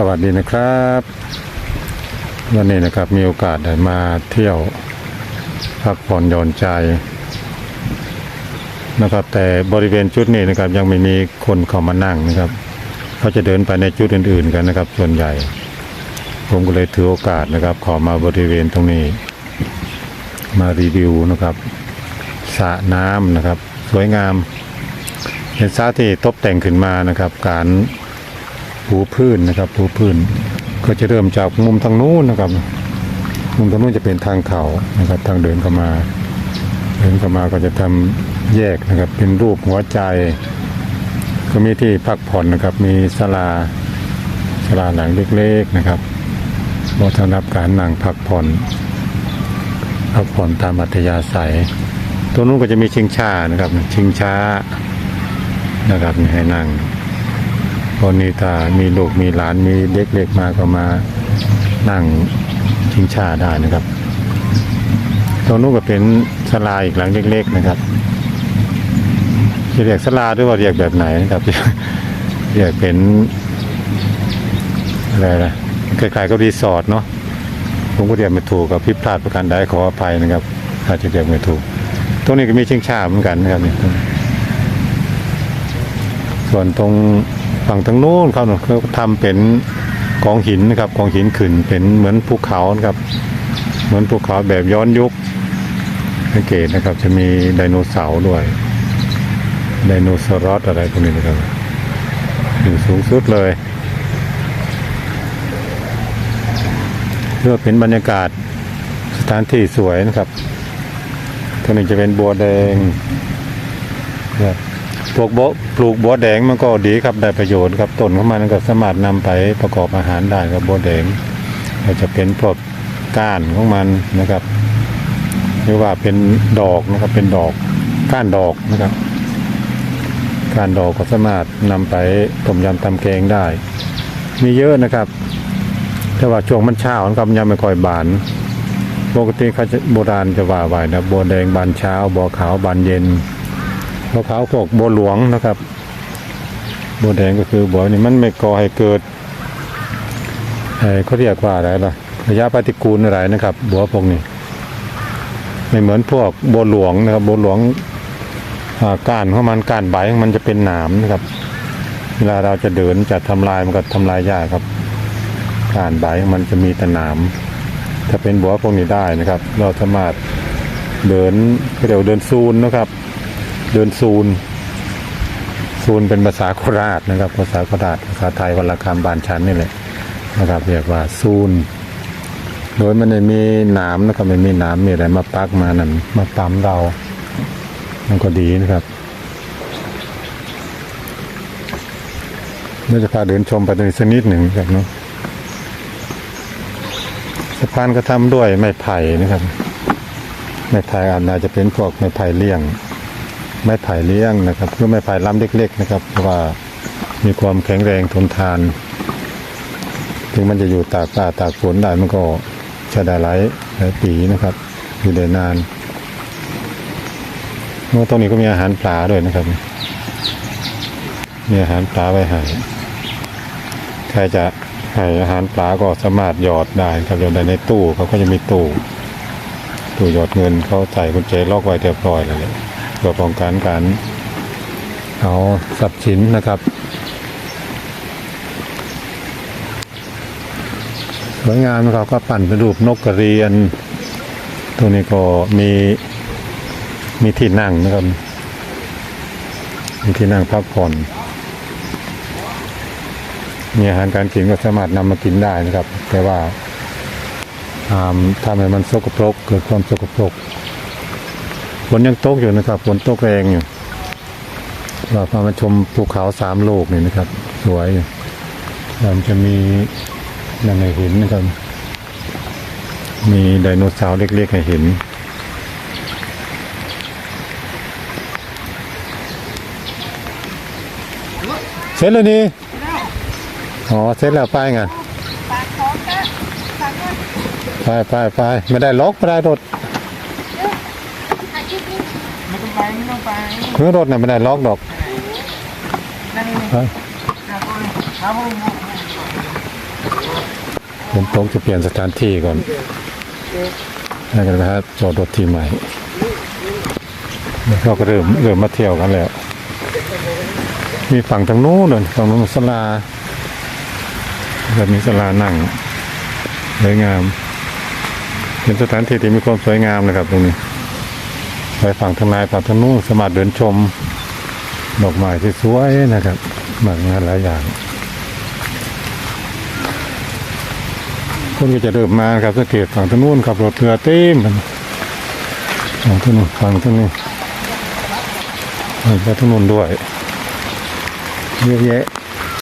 สวัสดีนะครับ วันนี้นะครับมีโอกาสได้มาเที่ยวพักผ่อนหย่อนใจนะครับ แต่บริเวณจุดนี้นะครับ ยังไม่มีคนเข้ามานั่งนะครับเขาจะเดินไปในจุดอื่น ๆ กันนะครับ ส่วนใหญ่ ผมก็เลยถือโอกาสนะครับ ขอมาบริเวณตรงนี้ มารีวิวนะครับสระน้ำนะครับ สวยงามเป็นสระที่ตกแต่งขึ้นมานะครับ การ ปูพื้นนะครับปูพื้น ก็จะเริ่มจากมุมทางนู้นนะครับ มุมทางนู้นจะเป็นทางเขานะครับ ทางเดินเข้ามาเดินเข้ามาก็จะทำแยกนะครับ เป็นรูปหัวใจ ก็มีที่พักผ่อนนะครับ มีศาลาศาลาหลังเล็กๆนะครับเหมาะสำหรับการนั่งพักผ่อนพักผ่อนตามอัธยาศัย ตัวนู้นก็จะมีชิงช้านะครับ ชิงช้านะครับให้นั่ง คนนี้ถ้ามีลูกมีหลานมีเด็กเล็กมาก็มานั่งชิงชาได้นะครับตรงนู้นก็เป็นศาลาอีกหลังเล็กๆนะครับจะเรียกศาลาหรือว่าเรียกแบบไหนนะครับเรียกเป็นอะไรนะคล้ายๆกับรีสอร์ทเนาะผมก็เรียกไม่ถูกกับพิพลาดประการใดขออภัยนะครับอาจจะเรียกไม่ถูกตรงนี้ก็มีชิงชาเหมือนกันนะครับส่วนตรง ฝั่งทางโน้นเขาเนี่ยเขาทำเป็นกองหินนะครับกองหินขึ้นเป็นเหมือนภูเขานะครับเหมือนภูเขาแบบย้อนยุคสังเกตนะครับ จะมีไดโนเสาร์ด้วยไดโนเสาร์อะไรพวกนี้นะครับอยู่สูงสุดเลยเพื่อเป็นบรรยากาศสถานที่สวยนะครับตรงนี้จะเป็นบัวแดงเนี่ย ปลูกโบปลูกบัวแดงมันก็ดีครับได้ประโยชน์ครับต้นของมันก็สามารถนำไปประกอบอาหารได้ครับบัวแดงก็จจะเป็นพวกก้านของมันนะครับหรือว่าเป็นดอกนะครับเป็นดอกก้านดอกนะครับก้านดอกก็สามารถนำไปต้มยำทำแกงได้ มีเยอะนะครับแต่ว่าช่วงมันเช้านะครับยังไม่ค่อยบานปกติเขาจะโบราณจะว่าไว้นะบัวแดงบานเช้าบัวขาวบานเย็น บัวขาวพวกบัวหลวงนะครับบัวแดงก็คือบัวนี่มันไม่ก่อให้เกิดเอ่อเขาเรียกว่าอะไรล่ะระยะปฏิกูลอะไรนะครับ บัวพวกนี้ไม่เหมือนพวกบัวหลวงนะครับบัวหลวงก้านของมันก้านใบของมันจะเป็นหนามนะครับ เวลาเราจะเดินจะทำลายมันก็ทำลายยากครับก้านใบของมันจะมีแต่หนามถ้าเป็นบัวพวกนี้ได้นะครับ เราสามารถเดินเรียวเดินซูนนะครับ เดินซูนซูนเป็นภาษาโคราชนะครับ ภาษาโคราชภาษาไทยวันละคำบานชั้นนี่แหละนะครับเรียกว่าซูนโดยมันไม่มีหนามนะครับไม่มีหนามมีอะไรมาปักมานั่นมาปั๊มเรา มันก็ดีนะครับเดี๋ยวจะพาเดินชมไปตรงนี้สักนิดหนึ่งครับเนาะสะพานก็ทำด้วยไม้ไผ่นะครับไม้ไผ่อาจจะเป็นพวกไม้ไผ่เลี่ยง ไม้ไผ่เลี้ยงนะครับคือไม้ไผ่ลำเล็ก ๆ นะครับ เพราะว่ามีความแข็งแรงทนทาน ถึงมันจะอยู่ตากอากาตากฝนได้มันก็ใช้ได้หลายหลายปีนะครับ อยู่ได้นานเมื่อตรงนี้ก็มีอาหารปลาด้วยนะครับ มีอาหารปลาไว้ให้ใครจะให้อาหารปลาก็สามารถหยอดได้ครับหยอดได้ในตู้เขาก็จะมีตู้ตู้หยอดเงินเขาใส่กุญแจล็อกไว้เรียบร้อยแล้วเลย พื่อป้องกันการเอาทรัพย์สินนะครับสวยงามนะครับก็ปั่นเป็นรูปนกกระเรียน ตรงนี้ก็มีมีที่นั่งนะครับ มีที่นั่งพักผ่อน มีอาหารการกินก็สามารถนำมากินได้นะครับ แต่ว่าทำให้มันสกปรกเกิดความสกปรก ฝนยังตกอยู่นะครับฝนตกแรงอยู่เราพามาชมภูเขาสามโลกนี่นะครับ สวยอยู่แล้วมันจะมีนั่นให้เห็นนะครับ มีไดโนเสาร์เล็กๆให้เห็นเสร็จแล้วนี่อ๋อเสร็จแล้วไปไงไปไปไปไม่ได้ล็อกไม่ได้รถ ไม่ต้องไปไม่ต้องไปเครื่องรถน่ะไม่ได้ล็อกดอกนั่นนี่ไปครับผมครับผมฝนตกจะเปลี่ยนสถานที่ก่อนแล้วก็นะฮะจอดรถที่ใหม่แล้วเขาก็เริ่มเริ่มมาเที่ยวกันแล้ว มีฝั่งทางนู้นเลยฝั่งนู้นศาลาแบบมีศาลานั่งสวยงาม เป็นสถานที่ที่มีความสวยงามนะครับตรงนี้ไป ฝั่งทางในฝั่งทางนู้นสามารถเดินชมดอกไม้ที่สวยนะครับมากงานหลายอย่าง คนก็จะเริ่มมาครับสังเกตฝั่งทางนู้นขับรถเรือเต็มฝั่งทางนู้นฝั่งทางนี้ฝั่งทางนู้นด้วยเยอะแยะ